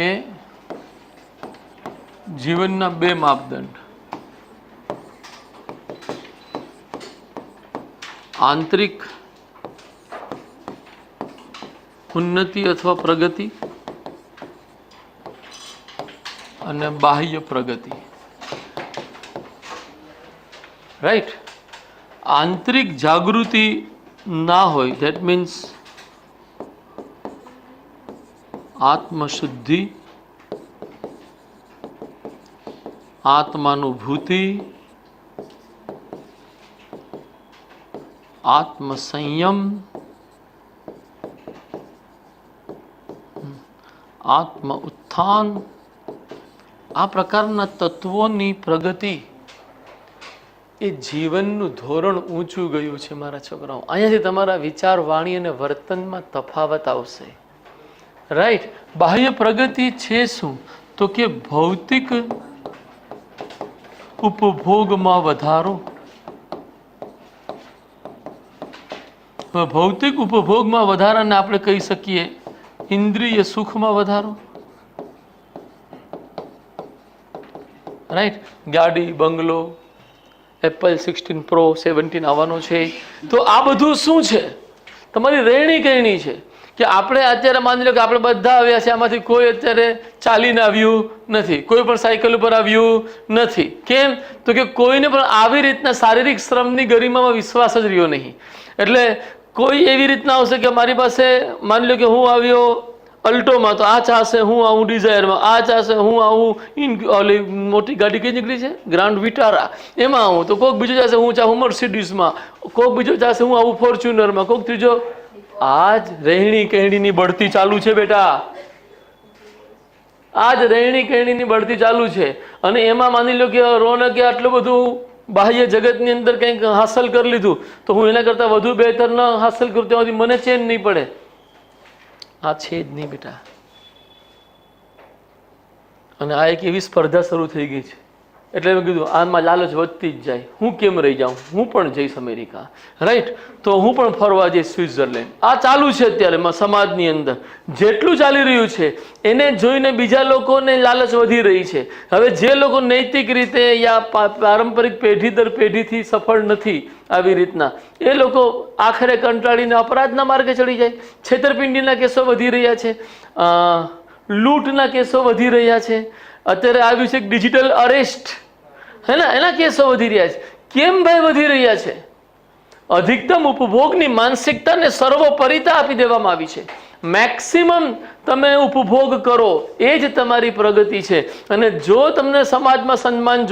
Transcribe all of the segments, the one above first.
કે જીવનના બે માપદંડ. આંતરિક ઉન્નતિ અથવા પ્રગતિ અને બાહ્ય પ્રગતિ. રાઈટ આંતરિક જાગૃતિ ના હોય ધેટ મીન્સ આત્મશુદ્ધિ, આત્માનુભૂતિ, આત્મસંયમ આત્મ ઉત્થાન આ પ્રકારના તત્વોની પ્રગતિ એ જીવનનું ધોરણ ઊંચું ગયું છે મારા છોકરાઓ. અહીંયાથી તમારા વિચાર વાણી અને વર્તનમાં તફાવત આવશે. રાઈટ બાહ્ય પ્રગતિ છે શું? તો કે ભૌતિક ઉપભોગમાં વધારો. ભૌતિક ઉપભોગમાં વધારાને આપણે કહી શકીએ. ઇન્દ્રિય સુખમાં વધારો. રાઈટ ગાડી, બંગલો એપલ સિક્સટીન પ્રો સેવન્ટીન આવવાનો છે. તો આ બધું શું છે? તમારી રહેણી કહેણી છે. કે આપણે અત્યારે માની લો કે આપણે બધા આવ્યા છે આમાંથી કોઈ અત્યારે ચાલીને આવ્યું નથી. કોઈ પણ સાયકલ ઉપર આવ્યું નથી. કેમ? તો કે કોઈને પણ આવી રીતના શારીરિક શ્રમની ગરિમામાં વિશ્વાસ જ રહ્યો નહીં. એટલે કોઈ એવી રીતના આવશે કે મારી પાસે, માની લો કે હું આવ્યો અલ્ટોમાં, તો આ ચાહશે હું આવું ડિઝાયરમાં, આ ચાહશે હું આવું ઇન, ઓલી મોટી ગાડી કઈ નીકળી છે? ગ્રાન્ડ વિટારા એમાં આવું. તો કોઈક બીજો ચાશે હું ચાહું મર્સિડીઝમાં કોઈક બીજો ચાશે હું આવું ફોર્ચ્યુનરમાં કોઈક ત્રીજો આ જ રહેણી કહેણીની બઢતી ચાલુ છે બેટા. આજ રહેણી કહેણીની બઢતી ચાલુ છે. અને એમાં માની લો કે રોનકે આટલું બધું બાહ્ય જગતની અંદર કંઈક હાંસલ કરી લીધું, તો હું એના કરતાં વધુ બહેતર ન હાંસલ કરું, તેમાંથી મને ચેન નહીં પડે. આ છે જ નહીં બેટા. અને આ એક એવી સ્પર્ધા શરૂ થઈ ગઈ છે. એટલે મેં કીધું, આમાં લાલચ વધતી જ જાય. હું કેમ રહી જાઉં? હું પણ જઈશ અમેરિકા. રાઈટ તો હું પણ ફરવા જઈશ સ્વિટ્ઝરલેન્ડ. આ ચાલુ છે અત્યારે સમાજની અંદર. જેટલું ચાલી રહ્યું છે, એને જોઈને બીજા લોકોને લાલચ વધી રહી છે. હવે જે લોકો નૈતિક રીતે યા પારંપરિક પેઢી દર પેઢીથી સફળ નથી આવી રીતના, એ લોકો આખરે કંટાળીને અપરાધના માર્ગે ચડી જાય. છેતરપિંડીના કેસો વધી રહ્યા છે. લૂંટના કેસો વધી રહ્યા છે. અત્યારે આવ્યું છે ડિજિટલ અરેસ્ટ હે ને? એના કેસો વધી રહ્યા છે. કેમ ભાઈ વધી રહ્યા છે? અધિકતમ ઉપભોગની માનસિકતાને સર્વોપરિતા આપી દેવામાં આવી છે. મેક્સિમમ તમે ઉપભોગ કરો, એ જ તમારી પ્રગતિ છે. અને જો તમને સમાજમાં સન્માન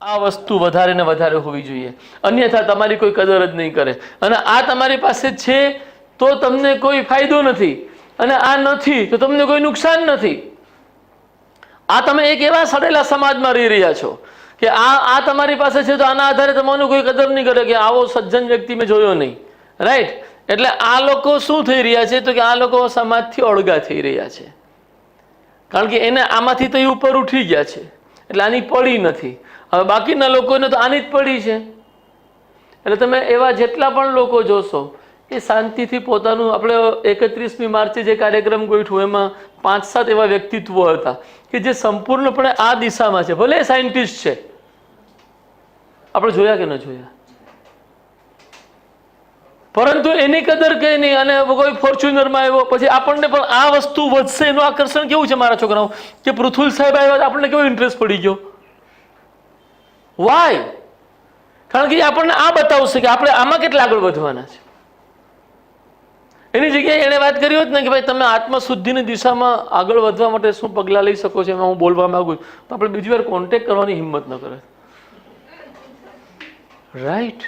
આ વસ્તુ વધારે ને વધારે હોવી જોઈએ. અન્યથા તમારી કોઈ કદર જ નહીં કરે. અને આ તમારી પાસે છે તો તમને કોઈ ફાયદો નથી. અને આ નથી તો તમને કોઈ નુકસાન નથી. આ તમે એક એવા સડેલા સમાજમાં રહી રહ્યા છો કે આ આ તમારી પાસે છે તો આના આધારે તમારું કોઈ કદર નહીં કરે કે આવો સજ્જન વ્યક્તિ મેં જોયો નહીં. રાઈટ એટલે આ લોકો શું થઈ રહ્યા છે તો કે આ લોકો સમાજથી ઓળગા થઈ રહ્યા છે. કારણ કે એને આમાંથી તો એ ઉપર ઉઠી ગયા છે. એટલે આની પડી નથી. હવે બાકીના લોકોને તો આની જ પડી છે. એટલે તમે એવા જેટલા પણ લોકો જોશો એ શાંતિથી પોતાનું આપણે એકત્રીસમી માર્ચે જે કાર્યક્રમ ગોઠવું એમાં પાંચ સાત એવા વ્યક્તિત્વો હતા કે જે સંપૂર્ણપણે આ દિશામાં છે. ભલે સાયન્ટિસ્ટ છે. આપણે જોયા કે ન જોયા? પરંતુ એની કદર કઈ નહીં અને કોઈ ફોર્ચ્યુનરમાં આવ્યો, પછી આપણને પણ આ વસ્તુ વધશે. એનું આકર્ષણ કેવું છે મારા છોકરાઓ? કે પૃથુલ સાહેબ આવ્યા આપણને કેવો ઇન્ટરેસ્ટ પડી ગયો? વાય કારણ કે આપણને આ બતાવશે કે આપણે આમાં કેટલા આગળ વધવાના છે. એની જગ્યાએ એણે વાત કરી હોત ને કે ભાઈ તમે આત્મશુદ્ધિની દિશામાં આગળ વધવા માટે શું પગલાં લઈ શકો છો એમાં હું બોલવા માગું છું. તો આપણે બીજી વાર કોન્ટેક્ટ કરવાની હિંમત ન કરે. રાઈટ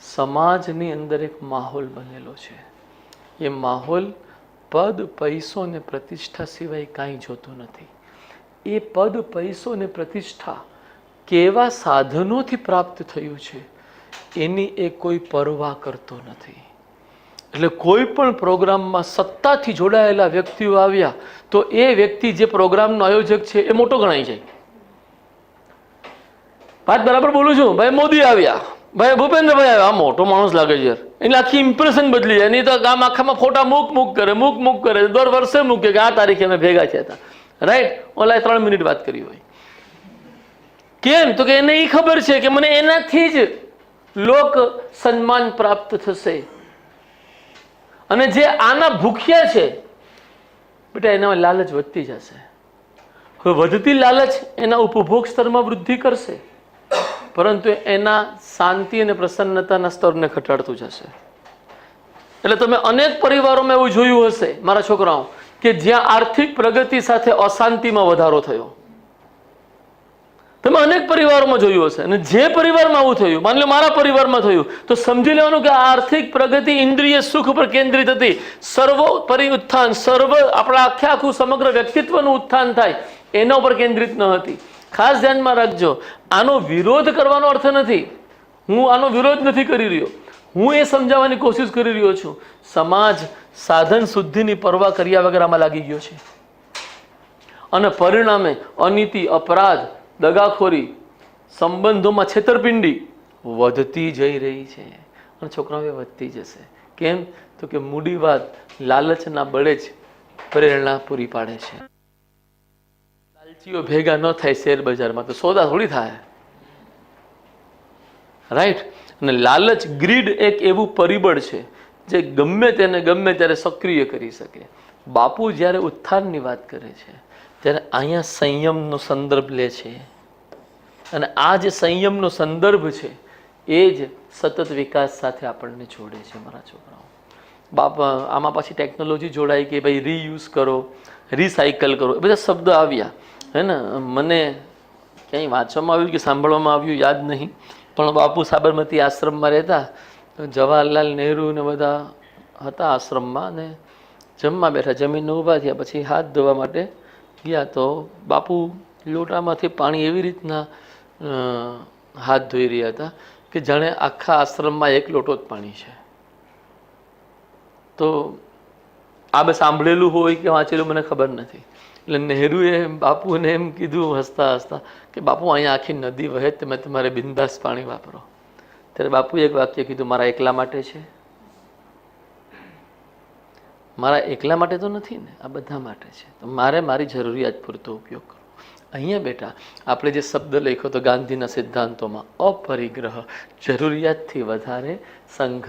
સમાજની અંદર એક માહોલ બનેલો છે. એ માહોલ પદ, પૈસો ને પ્રતિષ્ઠા સિવાય કાંઈ જોતો નથી. એ પદ, પૈસો ને પ્રતિષ્ઠા કેવા સાધનોથી પ્રાપ્ત થયું છે, એની એ કોઈ પરવા કરતો નથી. એટલે કોઈ પણ પ્રોગ્રામમાં સત્તાથી જોડાયેલા વ્યક્તિઓ આવ્યા, તો એ વ્યક્તિ જે પ્રોગ્રામનો આયોજક છે, એ મોટો ગણાય જાય વાત બરાબર બોલું છું? ભાઈ મોદી આવ્યા. ભાઈ ભૂપેન્દ્રભાઈ આવ્યા. આ મોટો માણસ લાગે છે એટલે આખી ઇમ્પ્રેશન બદલી જાય. નહીં તો ગામ આખામાં ફોટા મૂક મૂક કરે, મૂક મૂક કરે. દર વર્ષે મૂકે કે આ તારીખે અમે ભેગા થયા હતા. રાઈટ ઓલા ત્રણ મિનિટ વાત કરી હોય. કેમ? તો કે એને એ ખબર છે કે મને એનાથી જ લોક સન્માન પ્રાપ્ત થશે. અને જે આના ભૂખ્યા છે, બેટા એનામાં લાલચ વધતી જશે. હવે વધતી લાલચ એના ઉપભોગ સ્તરમાં વૃદ્ધિ કરશે, પરંતુ એના શાંતિ અને પ્રસન્નતાના સ્તરને ઘટાડતું જશે. એટલે તમે અનેક પરિવારોમાં એવું જોયું હશે, મારા છોકરાઓ, કે જ્યાં આર્થિક પ્રગતિ સાથે અશાંતિમાં વધારો થયો. તમે અનેક પરિવારોમાં જોયું હશે. અને જે પરિવારમાં આવું થયું, માની લો મારા પરિવારમાં થયું, તો સમજી લેવાનું કે આર્થિક પ્રગતિ ઇન્દ્રિય સુખ પર કેન્દ્રિત હતી. સર્વોપરી ઉત્થાન, સર્વ આપણા આખે આખું સમગ્ર વ્યક્તિત્વનું ઉત્થાન થાય, એના ઉપર કેન્દ્રિત ન હતી. ખાસ ધ્યાનમાં રાખજો, આનો વિરોધ કરવાનો અર્થ નથી. હું આનો વિરોધ નથી કરી રહ્યો. હું એ સમજાવવાની કોશિશ કરી રહ્યો છું. સમાજ સાધન શુદ્ધિની પરવા કર્યા વગર આમાં લાગી ગયો છે. અને પરિણામે અનીતિ, અપરાધ દગાખોરી, સંબંધોમાં છેતરપિંડી. વધતી જઈ રહી છે. અને છોકરાઓ વધતી જશે. કેમ? તો કે મૂડી વાત લાલચના બળે જ પ્રેરણા પૂરી પાડે છે. લાલચીઓ ભેગા ન થાય શેર બજારમાં તો સોદા થોડી થાય. રાઈટ અને લાલચ, ગ્રીડ એક એવું પરિબળ છે જે ગમે તેને ગમે ત્યારે સક્રિય કરી શકે. બાપુ જ્યારે ઉત્થાનની વાત કરે છે ત્યારે અહીંયા સંયમનો સંદર્ભ લે છે. અને આ જે સંયમનો સંદર્ભ છે, એ જ સતત વિકાસ સાથે આપણને જોડે છે મારા છોકરાઓ. બાપ, આમાં પાછી ટેકનોલોજી જોડાઈ કે ભાઈ રીયુઝ કરો રિસાયકલ કરો, એ બધા શબ્દ આવ્યા. હે ને? મને ક્યાંય વાંચવામાં આવ્યું કે સાંભળવામાં આવ્યું યાદ નહીં. પણ બાપુ સાબરમતી આશ્રમમાં રહેતા જવાહરલાલ નહેરુ ને બધા હતા આશ્રમમાં અને જમવા બેઠા જમીનને ઊભા થયા, પછી હાથ ધોવા માટે ગયા તો બાપુ લોટામાંથી પાણી એવી રીતના હાથ ધોઈ રહ્યા હતા કે જાણે આખા આશ્રમમાં એક લોટો જ પાણી છે. તો આ બે સાંભળેલું હોય કે વાંચેલું મને ખબર નથી. એટલે નહેરુએ બાપુને એમ કીધું હસતા હસતા કે બાપુ અહીંયા આખી નદી વહે તમે તમારે બિંદાસ પાણી વાપરો. ત્યારે બાપુએ એક વાક્ય કીધું, મારા એકલા માટે છે. મારા એકલા માટે તો નથી ને, આ બધા માટે છે. તો મારે મારી જરૂરિયાત પૂરતો ઉપયોગ કરવો. અહીંયા બેટા, આપણે જે શબ્દ લખ્યો તો ગાંધીના સિદ્ધાંતોમાં, અપરિગ્રહ જરૂરિયાતથી વધારે સંઘર્ષ